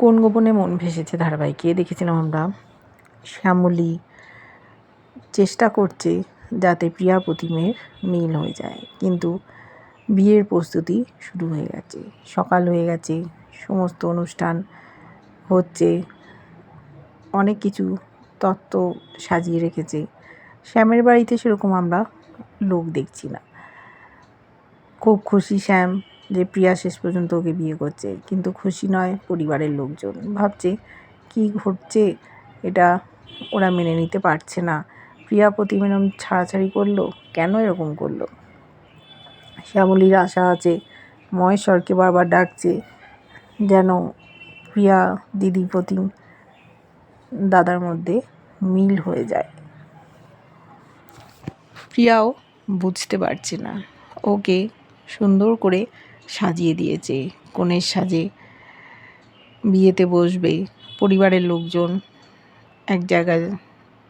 কোন গোপনে মন ভেসেছে ধারাবাহিকে? দেখেছিলাম আমরা শ্যামলী চেষ্টা করছে যাতে প্রিয়া প্রতিমের মিল হয়ে যায়, কিন্তু বিয়ের প্রস্তুতি শুরু হয়ে গেছে। সকাল হয়ে গেছে, সমস্ত অনুষ্ঠান হচ্ছে, অনেক কিছু তত্ত্ব সাজিয়ে রেখেছে। শ্যামের বাড়িতে সেরকম আমরা লোক দেখছি না। খুব খুশি শ্যাম যে প্রিয়া শেষ পর্যন্ত ওকে বিয়ে করছে। কিন্তু খুশি নয় পরিবারের লোকজন। ভাবছে, কি ঘটছে? এটা ওরা মেনে নিতে পারছে না। প্রিয়া প্রতিবেদন ছাড়াছাড়ি করল? কেন এরকম করল? শ্যামলীর আশা আছে, মহেশ্বরকে বারবার ডাকছে যেন প্রিয়া দিদি প্রতিম দাদার মধ্যে মিল হয়ে যায়। প্রিয়াও বুঝতে পারছে না। ওকে সুন্দর করে সাজিয়ে দিয়েছে, কনের সাজে। বিয়েতে বসবে, পরিবারের লোকজন এক জায়গায়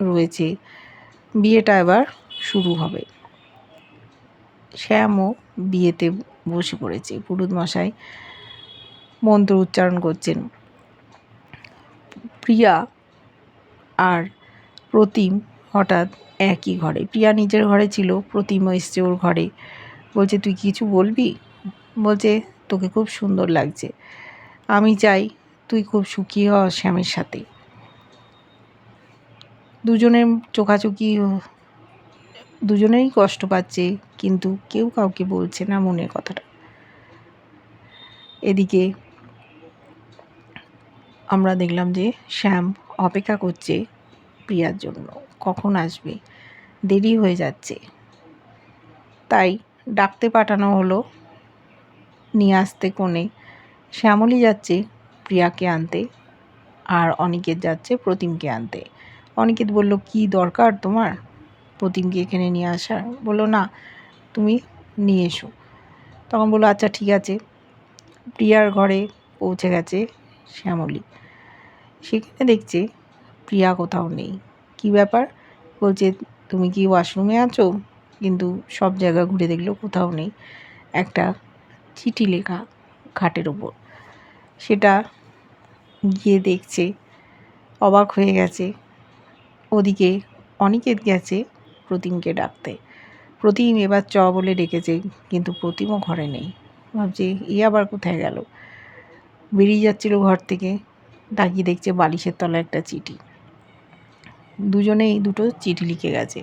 রয়েছে। বিয়েটা এবার শুরু হবে। শ্যামও বিয়েতে বসে পড়েছে। পুরুত মশাই মন্ত্র উচ্চারণ করছেন। প্রিয়া আর প্রতিম হঠাৎ একই ঘরে। প্রিয়া নিজের ঘরে ছিল প্রতিম এসছে ওর ঘরে। বলছে, তুই কিছু বলবি? বলছে, তোকে খুব সুন্দর লাগছে। আমি চাই তুই খুব সুখী হ শ্যামের সাথে। দুজনের চোখাচোখি, দুজনেই কষ্ট পাচ্ছে, কিন্তু কেউ কাউকে বলছে না মনের কথাটা। এদিকে আমরা দেখলাম যে শ্যাম অপেক্ষা করছে প্রিয়ার জন্য। কখন আসবে? দেরি হয়ে যাচ্ছে। তাই ডাকতে পাঠানো হলো নিয়ে আসতে কোণে। শ্যামলি যাচ্ছে প্রিয়াকে আনতে আর অনিকেত যাচ্ছে প্রতিমকে আনতে। অনিকেত বলল, কি দরকার তোমার? প্রতিমকে এখানে নিয়ে আসার। বলল, না, তুমি নিয়ে এসো। তখন বলল আচ্ছা ঠিক আছে। প্রিয়ার ঘরে পৌঁছে গেছে শ্যামলী। সেখানে দেখছে প্রিয়া কোথাও নেই। কি ব্যাপার? বলছে, তুমি কি ওয়াশরুমে আছো? কিন্তু সব জায়গা ঘুরে দেখল কোথাও নেই। একটা চিঠি লেখা খাটের ওপর সেটা গিয়ে দেখছে, অবাক হয়ে গেছে। ওদিকে অনিকেত গেছে প্রতিমকে ডাকতে। প্রতিম এবার চ বলে ডেকেছে, কিন্তু প্রতিমও ঘরে নেই। ভাবছে, এ আবার কোথায় গেল? বেরিয়ে যাচ্ছিল ঘর থেকে, তাকিয়ে দেখছে বালিশের তলায় একটা চিঠি। দুজনেই দুটো চিঠি লিখে গেছে।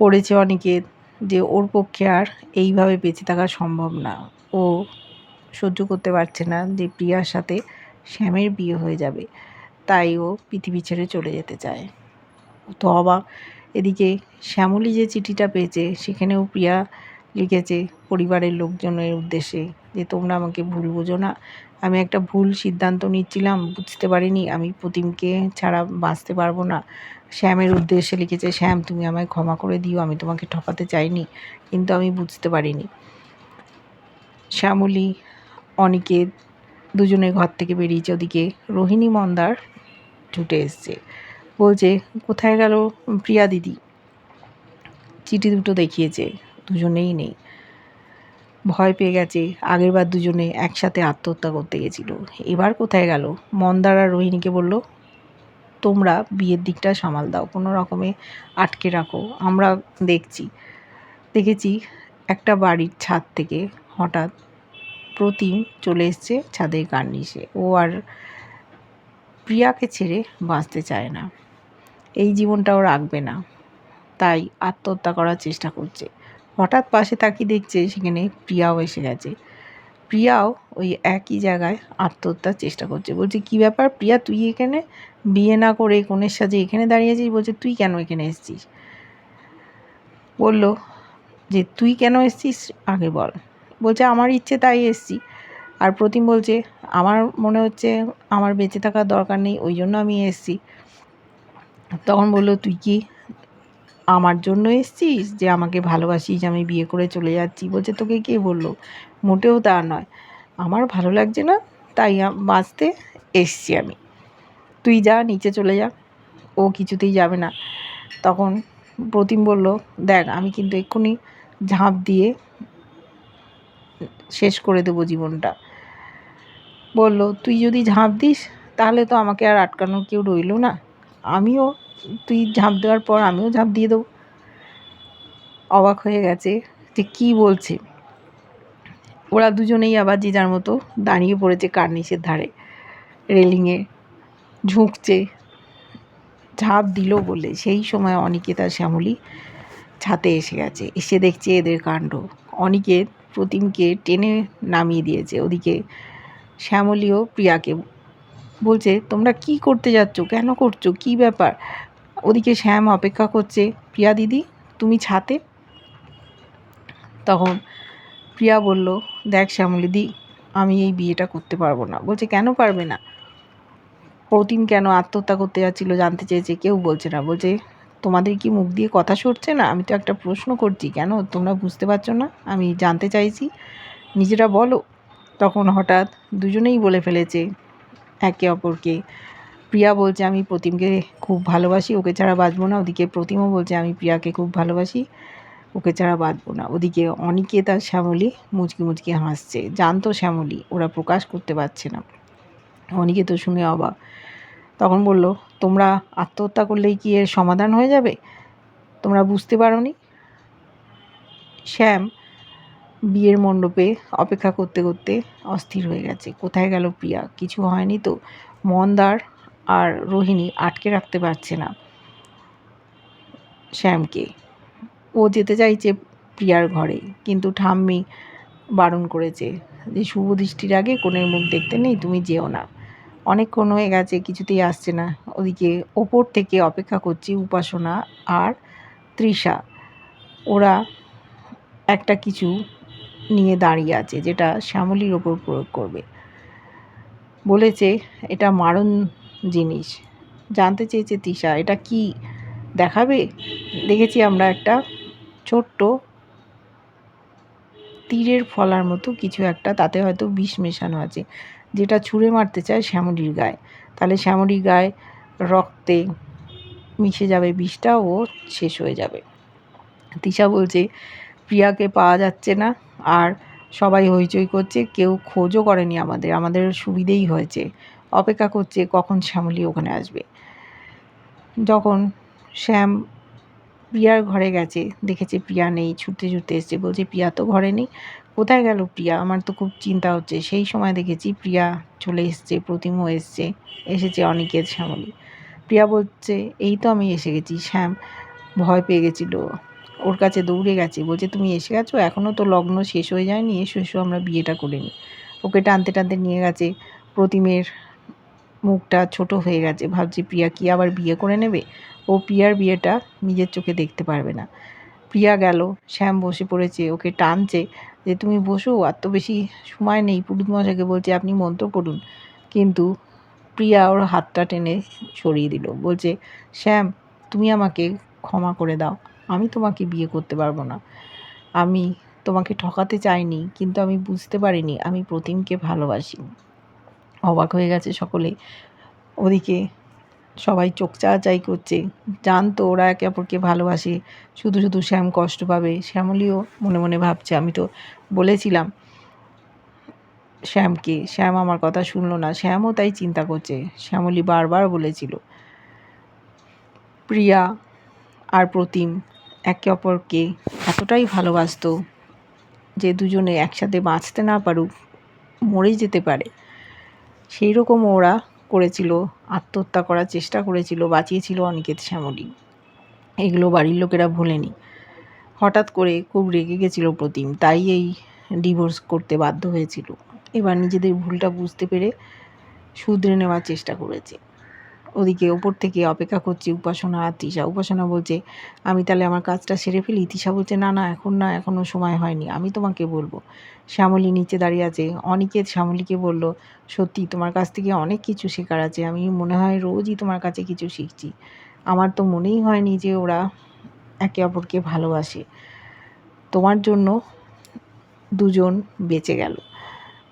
পড়েছে অনেকে যে ওর পক্ষে আর এইভাবে বেঁচে থাকা সম্ভব না। ও সহ্য করতে পারছে না যে প্রিয়ার সাথে শ্যামের বিয়ে হয়ে যাবে। তাই ও পৃথিবী ছেড়ে চলে যেতে চায়। তো অবাক, এদিকে শ্যামলী যে চিঠিটা পেয়েছে, সেখানেও প্রিয়া লিখেছে পরিবারের লোকজনের উদ্দেশ্যে যে, তোমরা আমাকে ভুল বোঝো না। আমি একটা ভুল সিদ্ধান্ত নিচ্ছিলাম, বুঝতে পারিনি। আমি প্রতিমকে ছাড়া বাঁচতে পারব না। শ্যামের উদ্দেশ্যে লিখেছে, শ্যাম, তুমি আমায় ক্ষমা করে দিও, আমি তোমাকে ঠকাতে চাইনি, কিন্তু আমি বুঝতে পারিনি। শ্যামলী অনিকেত দুজনে ঘর থেকে বেরিয়েছে ওদিকে। রোহিণী মন্দার ছুটে এসছে। বলছে, কোথায় গেল প্রিয়া দিদি? চিঠি দুটো দেখিয়েছে, দুজনেই নেই। ভয় পেয়ে গেছে, আগেরবার দুজনে একসাথে আত্মহত্যা করতে গেছিল। এবার কোথায় গেল? মন্দার আর রোহিণীকে বলল তোমরা বিয়ের দিকটা সামাল দাও, কোনো রকমে আটকে রাখো। আমরা দেখছি, দেখেছি একটা বাড়ির ছাদ থেকে হঠাৎ প্রতিম চলে এসছে ছাদের কার্নিশে। ও আর প্রিয়াকে ছেড়ে বাঁচতে চায় না। এই জীবনটাও রাখবে না, তাই আত্মহত্যা করার চেষ্টা করছে। হঠাৎ পাশে তাকিয়ে দেখছে সেখানে প্রিয়াও এসে গেছে। প্রিয়াও ওই একই জায়গায় আত্মহত্যার চেষ্টা করছে। বলছে, কি ব্যাপার প্রিয়া, তুই এখানে? বিয়ে না করে কনের সাজে এখানে দাঁড়িয়েছিস? বলছে, তুই কেন এখানে এসেছিস? বলল যে, তুই কেন এসছিস? আগে বল। বলছে, আমার ইচ্ছে তাই এসছি। আর প্রতিম বলছে, আমার মনে হচ্ছে আমার বেঁচে থাকার দরকার নেই, ওই জন্য আমি এসছি। তখন বলল, তুই কি আমার জন্য এসছিস? যে, আমাকে ভালোবাসিস, আমি বিয়ে করে চলে যাচ্ছি? বলছে, তোকে কে বলল? মোটেও তা নয়। আমার ভালো লাগছে না, তাই বাঁচতে এসছি আমি। তুই যা, নিচে চলে যা। ও কিছুতেই যাবে না। তখন প্রতিম বলল, দেখ, আমি কিন্তু এক্ষুনি ঝাঁপ দিয়ে শেষ করে দেবো জীবনটা। বলল, তুই যদি ঝাঁপ দিস, তাহলে তো আমাকে আর আটকানোর কেউ রইল না। আমিও, তুই ঝাঁপ দেওয়ার পর আমিও ঝাঁপ দিয়ে দেবো। অবাক হয়ে গেছে যে কী বলছে। ওরা দুজনেই আবার যে যার মতো দাঁড়িয়ে পড়েছে কার্নিশের ধারে। রেলিংয়ে ঝুঁকছে। ঝাঁপ দিল বলে। সেই সময় অনিকেতা শ্যামলী ছাতে এসে গেছে। এসে দেখছে এদের কাণ্ড। অনিকেত প্রতিমকে টেনে নামিয়ে দিয়েছে। ওদিকে শ্যামলীও প্রিয়াকে বলছে, তোমরা কি করতে যাচ্ছ? কেন করছ? কি ব্যাপার? ওদিকে শ্যাম অপেক্ষা করছে, প্রিয়া দিদি, তুমি ছাতে? তখন প্রিয়া বলল, দেখ শ্যামলিদি আমি এই বিয়েটা করতে পারব না। বলছে, কেন পারবে না? প্রতিম কেন আত্মহত্যা করতে যাচ্ছিল জানতে চেয়েছে, কেউ বলছে না। বলছে, তোমাদের কি মুখ দিয়ে কথা সরছে না? আমি তো একটা প্রশ্ন করছি, কেন? তোমরা বুঝতে পারছ না? আমি জানতে চাইছি। নিজেরা বলো। তখন হঠাৎ দুজনেই বলে ফেলেছে একে অপরকে। প্রিয়া বলছে, আমি প্রতিমকে খুব ভালোবাসি, ওকে ছাড়া বাঁচবো না। ওদিকে প্রতিমও বলছে, আমি প্রিয়াকে খুব ভালোবাসি। ওকে ছাড়া বাঁচবো না। ওদিকে অনিকেত আর শ্যামলী মুচকি মুচকি হাসছে। জানতো শ্যামলী, ওরা প্রকাশ করতে পারছে না। অনিকেত শুনে অবাক। তখন বলল, তোমরা আত্মহত্যা করলেই কি এর সমাধান হয়ে যাবে? তোমরা বুঝতে পারো নি শ্যাম বিয়ের মণ্ডপে অপেক্ষা করতে করতে অস্থির হয়ে গেছে। কোথায় গেল প্রিয়া? কিছু হয়নি তো? মন্দার আর রোহিণী আটকে রাখতে পারছে না শ্যামকে। ও যেতে চাইছে প্রিয়ার ঘরে। কিন্তু ঠাম্মি বারণ করেছে যে, শুভ দৃষ্টির আগে কোনের মুখ দেখতে নেই, তুমি যেও না। অনেকক্ষণ হয়ে গেছে, কিছুতেই আসছে না। ওদিকে ওপর থেকে অপেক্ষা করছি উপাসনা আর তৃষা। ওরা একটা কিছু নিয়ে দাঁড়িয়ে আছে, যেটা শ্যামলির ওপর প্রয়োগ করবে। বলেছে, এটা মারণ জিনিস। জানতে চেয়েছে তৃষা, এটা কি দেখাবে? দেখেছি আমরা একটা ছোট্ট তীরের ফলার মতো কিছু একটা, তাতে হয়তো বিষ মেশানো আছে। যেটা ছুঁড়ে মারতে চায় শ্যামলির গায়ে। তাহলে শ্যামলির গায়ে রক্তে মিশে যাবে বিষটা, ও শেষ হয়ে যাবে। তিশা বলছে, প্রিয়াকে পাওয়া যাচ্ছে না। আর সবাই হইচই করছে, কেউ খোঁজও করেনি আমাদের। আমাদের সুবিধেই হয়েছে। অপেক্ষা করছে কখন শ্যামলি ওখানে আসবে। যখন শ্যাম প্রিয়ার ঘরে গেছে। দেখেছে প্রিয়া নেই, ছুটতে ছুটতে এসছে। বলছে, প্রিয়া তো ঘরে নেই। কোথায় গেল প্রিয়া? আমার তো খুব চিন্তা হচ্ছে। সেই সময় দেখেছি প্রিয়া চলে এসছে প্রতিমও এসছে, এসেছে অনিকেত শ্যামলী প্রিয়া বলছে, এই তো আমি এসে গেছি, শ্যাম। ভয় পেয়ে গেছিল। ওর কাছে দৌড়ে গেছে। বলছে, তুমি এসে গেছো? এখনও তো লগ্ন শেষ হয়ে যায়নি। এসো এসো, আমরা বিয়েটা করে নিই। ওকে টানতে টানতে নিয়ে গেছে প্রতিমের মুখটা ছোট হয়ে গেছে। ভাবছি প্রিয়া কি আবার বিয়ে করে নেবে? ও প্রিয়ার বিয়েটা নিজের চোখে দেখতে পারবে না। প্রিয়া গেল, শ্যাম বসে পড়েছে, ওকে টানছে যে, তুমি বসো, আর তো বেশি সময় নেই। পুরুত মশাইকে বলছে, আপনি মন্ত্র পড়ুন। কিন্তু প্রিয়া ওর হাতটা টেনে সরিয়ে দিল। বলছে, শ্যাম, তুমি আমাকে ক্ষমা করে দাও। আমি তোমাকে বিয়ে করতে পারব না। আমি তোমাকে ঠকাতে চাইনি, কিন্তু আমি বুঝতে পারিনি। আমি প্রতিমকে ভালোবাসি। অবাক হয়ে গেছে সকলে ওদিকে সবাই চোখ চাচাই করছে। জানতো ওরা একে অপরকে ভালোবাসে, শুধু শুধু শ্যাম কষ্ট পাবে। শ্যামলিও মনে মনে ভাবছে, আমি তো বলেছিলাম শ্যামকে। শ্যাম আমার কথা শুনলো না, শ্যামও তাই চিন্তা করছে। শ্যামলি বারবার বলেছিল, প্রিয়া আর প্রতিম একে অপরকে এতটাই ভালোবাসত যে দুজনে একসাথে বাঁচতে না পারুক মরে যেতে পারে। সেই রকম ওরা করেছিল, আত্মহত্যা করার চেষ্টা করেছিল, বাঁচিয়েছিল অনিকেত শ্যামলী। এগুলো বাড়ির লোকেরা ভোলেনি। হঠাৎ করে খুব রেগে গেছিল প্রতিম, তাই এই ডিভোর্স করতে বাধ্য হয়েছিল। এবার নিজেদের ভুলটা বুঝতে পেরে শুধরে নেওয়ার চেষ্টা করেছে। ওদিকে ওপর থেকে অপেক্ষা করছি, উপাসনা আর তৃষা উপাসনা বলছে, আমি তাহলে আমার কাজটা সেরে ফেলি? তৃষা বলছে, না না, এখন না এখনও সময় হয়নি, আমি তোমাকে বলব। শ্যামলী নিচে দাঁড়িয়ে আছে। অনিকেত শ্যামলীকে বলল, সত্যি, তোমার কাছ থেকে অনেক কিছু শেখার আছে, আমি মনে হয় রোজই তোমার কাছে কিছু শিখছি। আমার তো মনেই হয়নি যে ওরা একে অপরকে ভালোবাসে। তোমার জন্য দুজন বেঁচে গেল।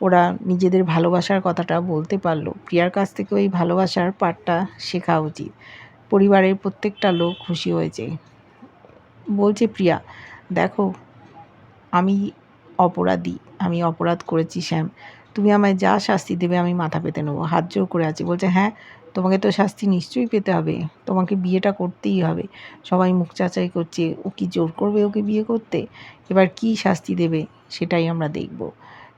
ওরা নিজেদের ভালোবাসার কথাটা বলতে পারল। প্রিয়ার কাছ থেকে ওই ভালোবাসার পাঠটা শেখা উচিত। পরিবারের প্রত্যেকটা লোক খুশি হয়েছে। বলছে, প্রিয়া, দেখো, আমি অপরাধী, আমি অপরাধ করেছি, শ্যাম। তুমি আমায় যা শাস্তি দেবে আমি মাথা পেতে নেব। হাত জোর করে আছি। বলছে হ্যাঁ তোমাকে তো শাস্তি নিশ্চয়ই পেতে হবে। তোমাকে বিয়েটা করতেই হবে। সবাই মুখ চাচাই করছে। ও কি জোর করবে ওকে বিয়ে করতে? এবার কি শাস্তি দেবে সেটাই আমরা দেখব।